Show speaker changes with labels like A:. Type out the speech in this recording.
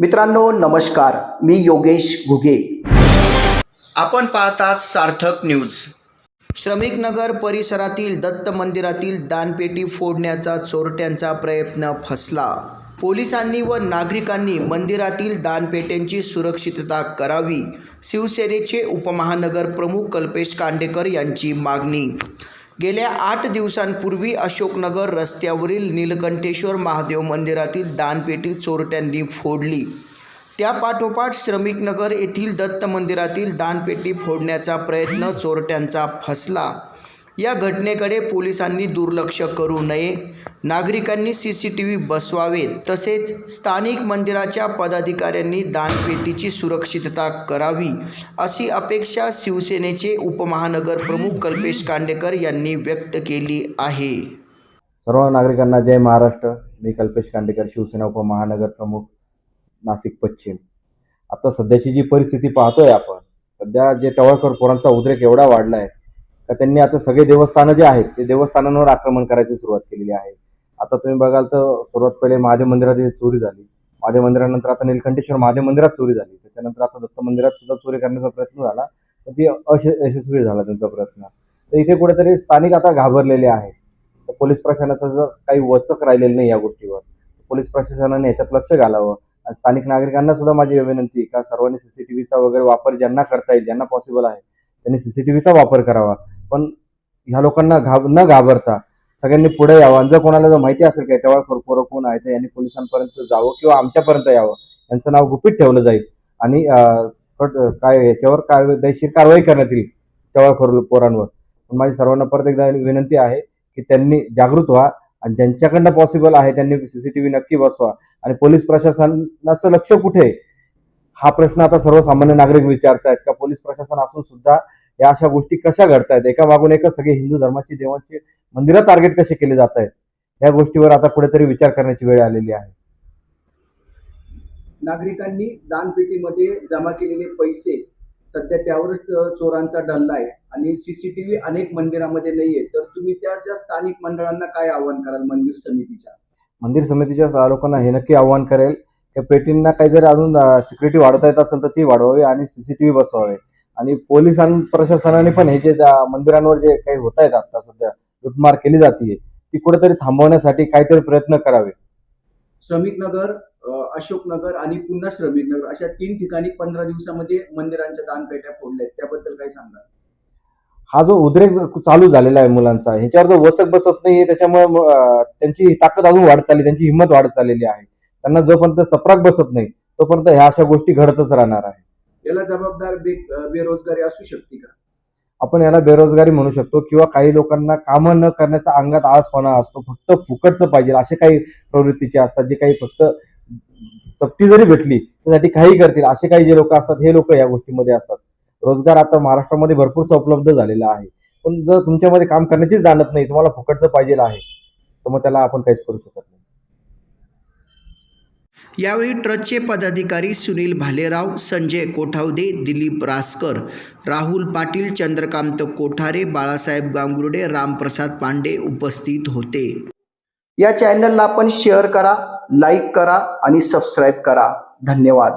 A: मित्रांनो नमस्कार. मी योगेश घुगे. आपण पाहतात सार्थक न्यूज. श्रमिक नगर परिसरातील दत्त मंदिरातील दानपेटी फोडण्याचा चोरट्यांचा प्रयत्न फसला. पोलिसांनी व नागरिकांनी मंदिरातील दानपेट्यांची सुरक्षितता करावी शिवसेनेचे उपमहानगर प्रमुख कल्पेश कांडेकर यांची मागणी. गेल्या आठ दिवसांपूर्वी अशोकनगर रस्त्यावरील नीलकंठेश्वर महादेव मंदिरातील दानपेटी चोरट्यांनी फोडली. त्यापाठोपाठ श्रमिकनगर येथील दत्त मंदिरातील दानपेटी फोडण्याचा प्रयत्न चोरट्यांचा फसला. या घटनेकडे पोलिसांनी दुर्लक्ष करू नये. नागरिकांनी सी सी टी व्ही बसवावेत तसेच स्थानिक मंदिराच्या पदाधिकाऱ्यांनी दानपेटीची सुरक्षितता करावी अशी अपेक्षा शिवसेनेचे उपमहानगर प्रमुख कल्पेश कांडेकर यांनी व्यक्त केली आहे.
B: सर्व नागरिकांना जय महाराष्ट्र. मी कल्पेश कांडेकर शिवसेना उपमहानगर प्रमुख नाशिक पश्चिम. आता सध्याची जी परिस्थिती पाहतोय आपण सध्या जे टवळकर पोरांचा उद्रेक एवढा वाढला आहे का त्यांनी आता सगळे देवस्थानं जे आहेत ते देवस्थानांवर आक्रमण करायची सुरुवात केलेली आहे. आता तुम्ही बघाल तर सर्वात पहिले महादेव मंदिरात चोरी झाली. महादेव मंदिरानंतर आता नीलकंठेश्वर महादेव मंदिरात चोरी झाली. त्याच्यानंतर आता दत्त मंदिरात सुद्धा चोरी करण्याचा प्रयत्न झाला. तर ती अश यशस्वी झाला त्यांचा प्रयत्न. तर इथे कुठेतरी स्थानिक आता घाबरलेले आहेत. तर पोलीस प्रशासनाचं जर काही वचक राहिलेलं नाही या गोष्टीवर पोलीस प्रशासनाने याच्यात लक्ष घालावं. आणि स्थानिक नागरिकांना सुद्धा माझी विनंती का सर्वांनी सीसीटीव्हीचा वगैरे वापर ज्यांना करता येईल ज्यांना पॉसिबल आहे त्यांनी सीसीटीव्हीचा वापर करावा. पण ह्या लोकांना घाब न घाबरता सगळ्यांनी पुढे यावं. आणि जर कोणाला जर माहिती असेल काय तेव्हा पोरं कोण आहे तर यांनी पोलिसांपर्यंत जावं किंवा आमच्यापर्यंत यावं. यांचं नाव गुपित ठेवलं जाईल. आणि काय याच्यावर कायदेशीर कारवाई करण्यात येईल तेव्हा पोरांवर. पण माझी सर्वांना परत एकदा विनंती आहे की त्यांनी जागृत व्हा आणि ज्यांच्याकडनं पॉसिबल आहे त्यांनी सीसीटीव्ही नक्की बसवा. आणि पोलीस प्रशासनाचं लक्ष कुठे आहे? हा प्रश्न आता सर्वसामान्य नागरिक विचारतायत. का पोलीस प्रशासन असून सुद्धा या अशा गोष्टी कशा घडतायत? एका मागून एक सगळे हिंदू धर्माची देवांची मंदिरं टार्गेट कसे केले जात आहेत या गोष्टीवर आता कुठेतरी विचार करण्याची वेळ आलेली आहे.
C: नागरिकांनी दानपेटीमध्ये जमा केलेले पैसे सध्या त्यावरच चोरांचा डल्ला आहे आणि सीसीटीव्ही अनेक मंदिरामध्ये नाहीये. तर तुम्ही त्या ज्या स्थानिक मंडळांना काय आव्हान कराल मंदिर समितीच्या?
B: मंदिर समितीच्या लोकांना हे नक्की आव्हान करेल. की पेटींना काही जर अजून सिक्युरिटी वाढवता येत असेल तर ती वाढवावी आणि सीसीटीव्ही बसवावे. आणि पोलिसां प्रशासनाने पण हे जे मंदिरांवर जे काही होत आहेत आता सध्या लुटमार केली जाते ती कुठेतरी थांबवण्यासाठी काहीतरी प्रयत्न करावे.
C: श्रमिक नगर अ, अशोकनगर आणि पुन्हा श्रमिक नगर अशा तीन ठिकाणी पंधरा दिवसामध्ये मंदिरांच्या दानपेट्या फोडल्या त्याबद्दल काय सांगा
B: हा जो उद्रेक चालू झालेला आहे मुलांचा ह्याच्यावर जो वचक बसत नाहीये त्याच्यामुळे त्यांची ताकद अजून वाढत चालली त्यांची हिंमत वाढत चाललेली आहे. त्यांना जोपर्यंत चपराक बसत नाही तोपर्यंत ह्या अशा गोष्टी घडतच राहणार आहे
C: याला जबाबदार बे बेरोजगारी असू शकते का?
B: आपण याला बेरोजगारी म्हणू शकतो किंवा काही लोकांना कामं न करण्याचा अंगात आळसपणा असतो फक्त फुकटचं पाहिजे असे काही प्रवृत्तीचे असतात जे काही फक्त चपटी जरी भेटली त्यासाठी काही करतील असे काही जे लोक असतात हे लोक या गोष्टीमध्ये असतात. रोजगार आता महाराष्ट्रामध्ये भरपूरसा उपलब्ध झालेला आहे. पण जर तुमच्यामध्ये काम करण्याचीच जाणत नाही तुम्हाला फुकटचं पाहिजे आहे तर मग त्याला आपण काहीच करू शकत नाही.
A: यावेळी ट्रस्टचे पदाधिकारी सुनील भालेराव संजय कोठावदे दिलीप रासकर राहुल पाटील चंद्रकांत कोठारे बाळासाहेब गांगुर्डे रामप्रसाद पांडे उपस्थित होते. या चॅनलला आपण शेअर करा लाईक करा आणि सबस्क्राईब करा. धन्यवाद.